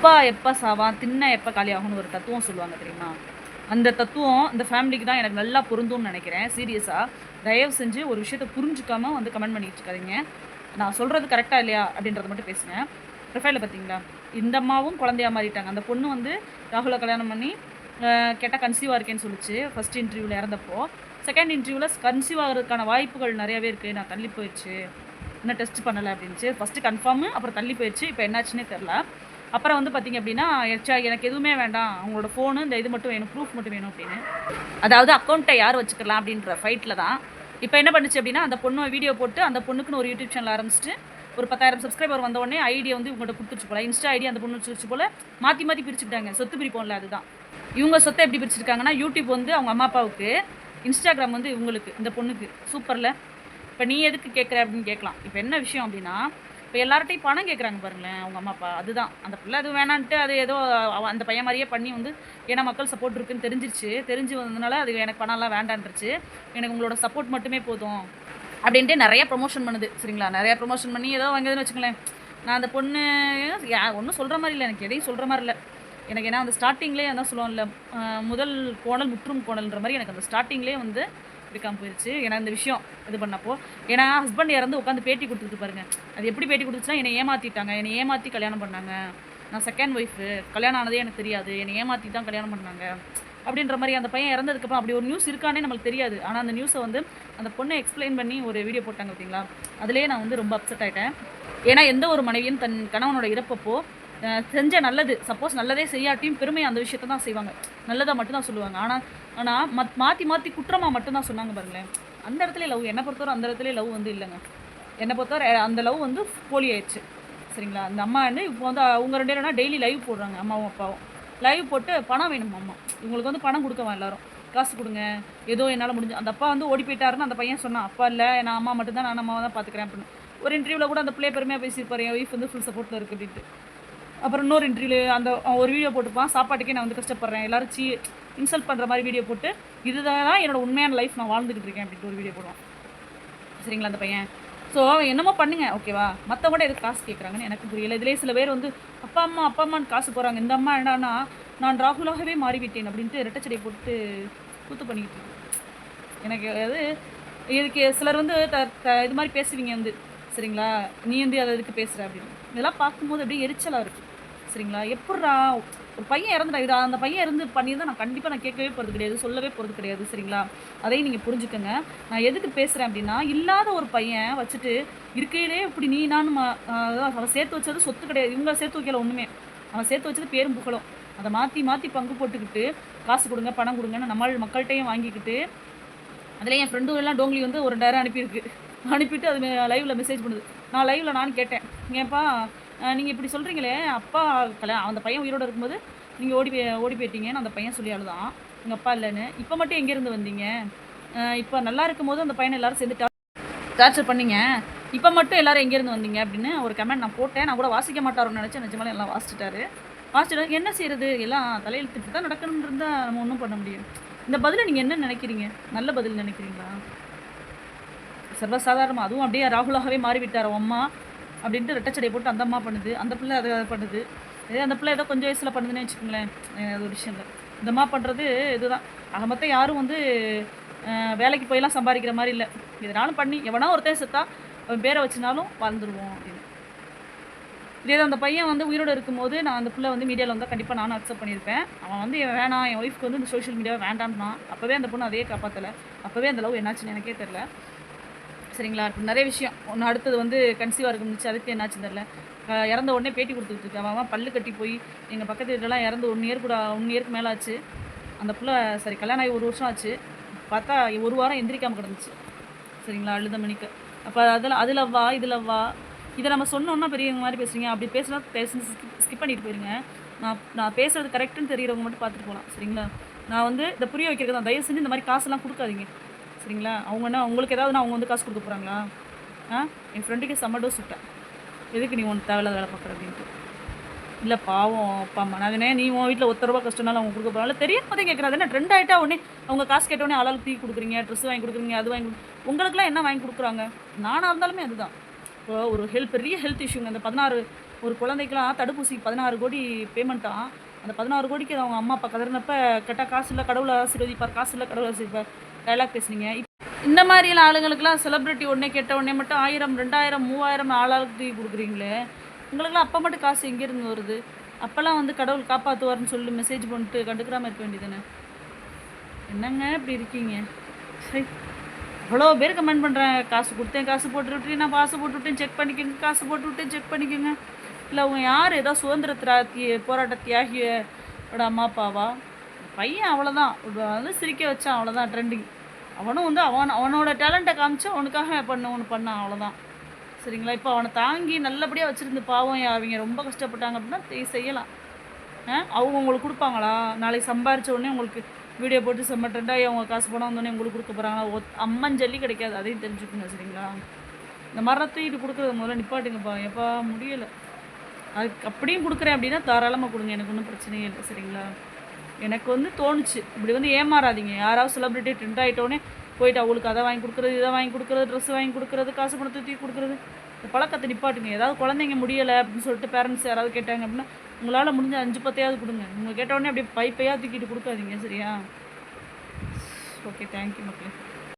அப்பா எப்போ சாவான் தின்ன எப்போ காலியாகும்னு ஒரு தத்துவம் சொல்லுவாங்க தெரியுமா? அந்த தத்துவம் இந்த ஃபேமிலிக்கு தான் எனக்கு நல்லா பொருந்தும்னு நினைக்கிறேன். சீரியஸாக தயவு செஞ்சு ஒரு விஷயத்தை புரிஞ்சுக்காம வந்து கமெண்ட் பண்ணிட்டு இருக்காதீங்க. நான் சொல்கிறது கரெக்டாக இல்லையா? அப்படின்றத மட்டும் பேசுகிறேன் ப்ரொஃபைலில் பார்த்தீங்களா இந்த அம்மாவும் குழந்தையாக மாறிட்டாங்க. அந்த பொண்ணு வந்து ராகுலை கல்யாணம் பண்ணி கேட்டால் கன்சீவாக இருக்கேன்னு சொல்லிச்சு. ஃபஸ்ட் இன்டர்வியூவில் இறந்தப்போ. செகண்ட் இன்டர்வியூவில் கன்சீவ் ஆகிறதுக்கான வாய்ப்புகள் நிறையவே இருக்குது நான் தள்ளி போயிடுச்சு. இன்னும் டெஸ்ட் பண்ணலை அப்படின்ச்சு ஃபஸ்ட்டு கன்ஃபார்மு அப்புறம் தள்ளி போயிடுச்சு. இப்போ என்னாச்சுன்னே தெரில அப்புறம் வந்து பார்த்தீங்க அப்படின்னா எச்சா எனக்கு எதுவுமே வேண்டாம். அவங்களோட ஃபோனு இந்த இது மட்டும் வேணும் ப்ரூஃப் மட்டும் வேணும் அப்படின்னு. அதாவது அக்கௌண்ட்டை யார் வச்சுக்கலாம் அப்படின்ற ஃபைட்டில் தான். இப்போ என்ன பண்ணுச்சு அப்படின்னா அந்த பொண்ணு வீடியோ போட்டு அந்த பொண்ணுக்குன்னு ஒரு யூடியூப் சேனல் ஆரம்பிச்சிட்டு ஒரு பத்தாயிரம் சப்ஸ்கிரைபர் வந்த உடனே ஐடியா வந்து இவங்கள்ட்ட கொடுத்துச்சு போல. இன்ஸ்டா ஐடி அந்த பொண்ணு வச்சுருச்சு போல. மாற்றி மாற்றி பிரிச்சுக்கிட்டாங்க. சொத்து பிரிப்போம்ல அதுதான். இவங்க சொத்தை எப்படி பிரிச்சிருக்காங்கன்னா யூடியூப் வந்து அவங்க அம்மா அப்பாவுக்கு இன்ஸ்டாகிராம் வந்து இவங்களுக்கு இந்த பொண்ணுக்கு. சூப்பரில். இப்போ நீ எதுக்கு கேட்குற அப்படின்னு கேட்கலாம். இப்போ என்ன விஷயம் அப்படின்னா இப்போ எல்லார்ட்டையும் பணம் கேட்குறாங்க பாருங்களேன் அவங்க அம்மா அப்பா. அதுதான். அந்த பிள்ளை அது வேணான்ட்டு அது ஏதோ அவ- அந்த பையன் மாதிரியே பண்ணி வந்து ஏன்னா மக்கள் சப்போர்ட் இருக்குன்னு தெரிஞ்சிருச்சு. தெரிஞ்சு வந்ததுனால அது எனக்கு பணம்லாம் வேண்டான்ருச்சு. எனக்கு உங்களோட சப்போர்ட் மட்டுமே போதும் அப்படின்ட்டு நிறையா ப்ரொமோஷன் பண்ணுது. சரிங்களா? நிறையா ப்ரொமோஷன் பண்ணி ஏதோ வாங்குதுன்னு வச்சுக்கோங்களேன். நான் அந்த பொண்ணு ஒன்றும் சொல்கிற மாதிரி இல்லை. எனக்கு எதையும் சொல்கிற மாதிரி இல்லை. எனக்கு ஏன்னா அந்த ஸ்டார்டிங்லேயே அதான் சொல்லுவோம்ல முதல் கோணல் முற்றும் கோணல்ன்ற மாதிரி எனக்கு அந்த ஸ்டார்டிங்லேயே வந்து இருக்காம போயிடுச்சு ஏன்னா இந்த விஷயம் இது பண்ணப்போ ஏன்னா ஹஸ்பண்ட் இறந்து உட்காந்து பேட்டி கொடுத்துட்டு பாருங்க. அது எப்படி பேட்டி கொடுத்துச்சுன்னா என்னை ஏமாற்றிட்டாங்க என்னை ஏமாற்றி கல்யாணம் பண்ணாங்க. நான் செகண்ட் ஒய்ஃபு கல்யாணம் ஆனதே எனக்கு தெரியாது என்னை ஏமாற்றி தான் கல்யாணம் பண்ணாங்க. அப்படின்ற மாதிரி அந்த பையன் இறந்ததுக்கப்புறம் அப்படி ஒரு நியூஸ் இருக்கானே நம்மளுக்கு தெரியாது. ஆனால் அந்த நியூஸை வந்து அந்த பொண்ணை எக்ஸ்பிளைன் பண்ணி ஒரு வீடியோ போட்டாங்க பார்த்தீங்களா? அதுலேயே நான் வந்து ரொம்ப அப்செட் ஆகிட்டேன் ஏன்னா எந்த ஒரு மனைவியும் தன் கணவனோட இறப்பப்போ செஞ்ச நல்லது. சப்போஸ் நல்லதே செய்யாட்டியும் பெருமை அந்த விஷயத்தை தான் செய்வாங்க. நல்லதாக மட்டும்தான் சொல்லுவாங்க. ஆனால் ஆனால் மத் மாற்றி மாற்றி குற்றமாக மட்டும்தான் சொன்னாங்க பாருங்களேன். அந்த இடத்துல லவ் என்னை பொறுத்தவரை அந்த இடத்துல லவ் வந்து இல்லைங்க. என்னை பொறுத்தவரை அந்த லவ் வந்து போலி ஆயிடுச்சு. சரிங்களா? அந்த அம்மா வந்து இப்போ வந்து அவங்க ரெண்டு பேரும் டெய்லி லைவ் போடுறாங்க அம்மாவும் அப்பாவும். லைவ் போட்டு பணம் வேணும் அம்மா? இவங்களுக்கு வந்து பணம் கொடுக்கவா எல்லாரும். காசு கொடுங்க. ஏதோ என்னால் முடிஞ்சு அந்த அப்பா வந்து ஓடி போயிட்டாருன்னு அந்த பையன் சொன்னான். அப்பா இல்லை நான் அம்மா மட்டும்தான் நான் அம்மாவை தான் பார்த்துக்கிறேன் அப்படின்னு. ஒரு இன்டர்வியூவில் கூட அந்த பிள்ளை பெருமையாக பேசியிருப்பாரு. என் ஒய்ஃப் வந்து ஃபுல் சப்போர்ட்டில் இருக்குது அப்படின்ட்டு. அப்புறம் இன்னொரு இன்டர்வியூ அந்த ஒரு வீடியோ போட்டுப்பான் சாப்பாட்டுக்கே நான் வந்து கஷ்டப்படுறேன். எல்லாரும் சீ இன்சல்ட் பண்ணுற மாதிரி வீடியோ போட்டு இதுதான் என்னோட உண்மையான லைஃப் நான் வாழ்ந்துக்கிட்டு இருக்கேன் அப்படின்ட்டு ஒரு வீடியோ போடுவான். சரிங்களா அந்த பையன்? ஸோ என்னமோ பண்ணுங்க ஓகேவா மற்றவங்க எதுக்கு காசு கேட்குறாங்கன்னு எனக்கு புரியல. இதுலேயே சில பேர் வந்து அப்பா அம்மா அப்பா அம்மான்னு காசு போகிறாங்க இந்த அம்மா என்னன்னா நான் ராகுலாகவே மாறிவிட்டேன் அப்படின்ட்டு ரெட்டச்செடியை போட்டு கூத்து பண்ணிக்கிட்டு இருக்கேன். எனக்கு அது இதுக்கு சிலர் வந்து த த- இது மாதிரி பேசுவீங்க வந்து. சரிங்களா? நீ வந்து அதை எதுக்கு பேசுகிற அப்படின்னு. இதெல்லாம் பார்க்கும்போது அப்படியே எரிச்சலாக இருக்குது சரிங்களா? எப்பட்றா? ஒரு பையன் இறந்துடா இது அந்த பையன் இருந்து பண்ணியிருந்தா நான் கண்டிப்பாக நான் கேட்கவே போகிறது கிடையாது சொல்லவே போகிறது கிடையாது சரிங்களா? அதையும் நீங்கள் புரிஞ்சுக்கோங்க. நான் எதுக்கு பேசுகிறேன் அப்படின்னா இல்லாத ஒரு பையன் வச்சுட்டு இருக்கையிலே இப்படி நீ நான் அதான் அவன் சேர்த்து வச்சது சொத்து கிடையாது. இவங்க சேர்த்து வைக்கல ஒன்றுமே அவன் சேர்த்து வச்சது பேரும் புகழும். அதை மாற்றி மாற்றி பங்கு போட்டுக்கிட்டு காசு கொடுங்க பணம் கொடுங்கன்னு நம்ம மக்கள்கிட்டையும் வாங்கிக்கிட்டு அதில் என் ஃப்ரெண்டு எல்லாம் டோங்லி வந்து ஒரு ரெண்டாயிரம் அனுப்பியிருக்கு. அனுப்பிட்டு அது லைவில் மெசேஜ் பண்ணுது. நான் லைவில் நான் கேட்டேன். ஏன்ப்பா நீங்கள் இப்படி சொல்கிறீங்களே அப்பா கல அந்த பையன் உயிரோடு இருக்கும்போது நீங்கள் ஓடி போய் ஓடி போயிட்டீங்கன்னு அந்த பையன் சொல்லி அழுதான். எங்கள் அப்பா இல்லைன்னு. இப்போ மட்டும் எங்கேருந்து வந்தீங்க? இப்போ நல்லா இருக்கும்போது அந்த பையனை எல்லாரும் சேர்ந்து டார்ச்சர் பண்ணீங்க. இப்போ மட்டும் எல்லோரும் எங்கேருந்து வந்தீங்க அப்படின்னு ஒரு கமெண்ட் நான் போட்டேன். நான் கூட வாசிக்க மாட்டாரோன்னு நினச்சேன். நிஜமாலே எல்லாம் வாசிச்சிட்டாரு. வாசிச்சிட்டாரு என்ன செய்கிறது எல்லாம் தலையில் தான் நடக்கணும்னு இருந்தால் நம்ம ஒன்றும் பண்ண முடியும் இந்த பதிலை நீங்கள் என்ன நினைக்கிறீங்க? நல்ல பதில் நினைக்கிறீங்களா? சர்வசாதாரணமாக அதுவும் அப்படியே ராகுலாகவே மாறிவிட்டார். அம்மா அப்படின்ட்டு ரெட்டச்சடையை போட்டு அந்த அம்மா பண்ணுது அந்த பிள்ளை அதை பண்ணுது. இதே அந்த பிள்ளை ஏதோ கொஞ்சம் வயசில் பண்ணுதுன்னு வச்சுக்கோங்களேன். அது ஒரு விஷயம் இல்லை. இந்த அம்மா பண்ணுறது இதுதான். அதை மொத்தம் யாரும் வந்து வேலைக்கு போயெல்லாம் சம்பாதிக்கிற மாதிரி இல்லை. எதனாலும் பண்ணி எவனா ஒருத்தன் செத்தா அவன் பேரை வச்சுனாலும் வாழ்ந்துருவோம் அப்படின்னு. இதே தான் அந்த பையன் வந்து உயிரோடு இருக்கும்போது நான் அந்த பிள்ளை வந்து மீடியாவில் வந்தால் கண்டிப்பாக நானும் அக்செப்ட் பண்ணியிருப்பேன். அவன் வந்து வேணாம் என் ஒய்ஃப்க்கு வந்து இந்த சோஷியல் மீடியாவை வேண்டாம்னா அப்போவே அந்த பொண்ணு அதையே காப்பாற்றலை அப்போவே அந்த லவ் என்னாச்சுன்னு எனக்கே தெரில சரிங்களா? இப்போ நிறைய விஷயம். ஒன்று அடுத்தது வந்து கன்சீவாக இருந்துச்சு அதுக்கு என்னாச்சுன்னு தெரில இறந்த உடனே பேட்டி கொடுத்துட்டு இருக்கு அவன் பல்லு கட்டி போய் எங்கள் பக்கத்து வீட்டிலலாம் இறந்து ஒன் இயர் கூட ஒன் இயருக்கு மேலே ஆச்சு. அந்த புள்ள சரி கல்யாணம் ஆகி ஒரு வருஷம் ஆச்சு. பார்த்தா ஒரு வாரம் எந்திரிக்காமல் கிடந்துச்சு. சரிங்களா? அழுத மணிக்கு. அப்போ அதில் அதில் வா இதில் வா. இதை நம்ம சொன்னோன்னா பெரியவங்க மாதிரி பேசுறீங்க. அப்படி பேசினா பேசி ஸ்கிப் பண்ணிட்டு போயிருங்க. நான் நான் பேசுறது கரெக்டுன்னு தெரியிறவங்க மட்டும் பார்த்துட்டு போகலாம் சரிங்களா? நான் வந்து இதை புரிய வைக்கிறது தான் தயவு செஞ்சு இந்த மாதிரி காசெல்லாம் கொடுக்காதீங்க. சரிங்களா? அவங்க என்ன உங்களுக்கு ஏதாவது நான் அவங்க வந்து காசு கொடுக்க போகிறாங்களா ஆ? என் ஃப்ரெண்டுக்கு செம்ம டோஸ் விட்டேன். எதுக்கு நீ ஒன்று தேவையில்லாத வேலை பார்க்குற அப்படின்ட்டு. இல்லை பாவம் அப்பா அம்மா. நான் நீ உன் வீட்டில் ஒத்த ரூபா கஷ்டம்னாலும் அவங்க கொடுக்க போகிறாங்க தெரியும் போதே கேட்குறாது என்ன ட்ரெண்ட் ஆகிட்டா உடனே அவங்க காசு கேட்டோடனே ஆளால் டீ கொடுக்குறீங்க ட்ரெஸ் வாங்கி கொடுக்குறீங்க அது வாங்கி கொடு- உங்களுக்குலாம் என்ன வாங்கி கொடுக்குறாங்க? நானாக இருந்தாலுமே அதுதான். இப்போ ஒரு ஹெல்த் பெரிய ஹெல்த் இஷ்யூங்க அந்த பதினாறு ஒரு குழந்தைக்கெலாம் தடுப்பூசிக்கு பதினாறு கோடி பேமெண்ட்டாக அந்த பதினாறு கோடிக்கு அவங்க அம்மா அப்பா கதறினப்ப கேட்டால் காசு இல்லை கடவுளை ஆசீர்வதிப்பார் காசு இல்லை கடவுளை ஆசீர்வார் டைலாக் பேசுனீங்க. இந்த மாதிரியான ஆளுங்களுக்குலாம் செலிப்ரிட்டி உடனே கேட்ட உடனே மட்டும் ஆயிரம் ரெண்டாயிரம் மூவாயிரம் ஆளாளுக்கு தூக்கி கொடுக்குறீங்களே. உங்களுக்குலாம் அப்போ மட்டும் காசு எங்கேருந்து வருது? அப்போல்லாம் வந்து கடவுள் காப்பாற்றுவார்னு சொல்லி மெசேஜ் பண்ணிட்டு கண்டுக்கிறாம இருக்க வேண்டியதுன்னு என்னங்க இப்படி இருக்கீங்க? சரி. அவ்வளோ பேர் கமெண்ட் பண்ணுறேன் காசு கொடுத்தேன் காசு போட்டு விட்டேன் நான் காசு போட்டு விட்டேன் செக் பண்ணிக்கோங்க காசு போட்டு விட்டேன் செக் பண்ணிக்கோங்க. இல்லை அவங்க யார்? ஏதோ சுதந்திர திராத்தி போராட்ட தியாகியோட அம்மா அப்பாவா? பையன் அவ்வளோதான் வந்து சிரிக்க வச்சான் அவ்வளோதான் ட்ரெண்டிங் அவனும் வந்து அவன் அவனோட டேலண்ட்டை காமிச்சு அவனுக்காக பண்ண ஒன்று பண்ணான் அவ்வளோதான் சரிங்களா? இப்போ அவனை தாங்கி நல்லபடியாக வச்சுருந்து பாவம் அவங்க ரொம்ப கஷ்டப்பட்டாங்க அப்படின்னா செய்யலாம். ஆ? அவங்க உங்களுக்கு கொடுப்பாங்களா? நாளைக்கு சம்பாரிச்ச உடனே உங்களுக்கு வீடியோ போட்டு செம்ம ட்ரெண்டாகி அவங்க காசு பணம் வந்தோடனே உங்களுக்கு கொடுக்க போகிறாங்களா ஒத் அம்மன் ஜல்லி கிடைக்காது. அதையும் தெரிஞ்சுக்கோங்க சரிங்களா? இந்த மாதிரிலாம் தூக்கிட்டு கொடுக்குறது முதல்ல நிப்பாட்டுங்கப்பா. எப்பா முடியலை. அதுக்கு அப்படியும் கொடுக்குறேன் அப்படின்னா தாராளமாக கொடுங்க. எனக்கு ஒன்றும் பிரச்சனையே இல்லை சரிங்களா? எனக்கு வந்து தோணுச்சு. இப்படி வந்து ஏமாறாதீங்க. யாராவது செலிப்ரிட்டி ட்ரெண்ட் ஆகிட்டோன்னே போயிட்டு அவங்களுக்கு அதை வாங்கி கொடுக்குறது இதை வாங்கி கொடுக்குறது ட்ரெஸ் வாங்கி கொடுக்குறது காசு பணத்தை தூக்கி கொடுக்குறது. இந்த பழக்கத்தை நிப்பாட்டுங்க. ஏதாவது குழந்தைங்க முடியலை அப்படின்னு சொல்லிட்டு பேரண்ட்ஸ் யாராவது கேட்டாங்க அப்படின்னா உங்களால் முடிஞ்ச அஞ்சு பத்தையாவது கொடுங்க. உங்கள் கேட்டோடனே அப்படியே பைப்பையாக தூக்கிட்டு கொடுக்காதீங்க சரியா? ஓகே தேங்க்யூ மக்களே.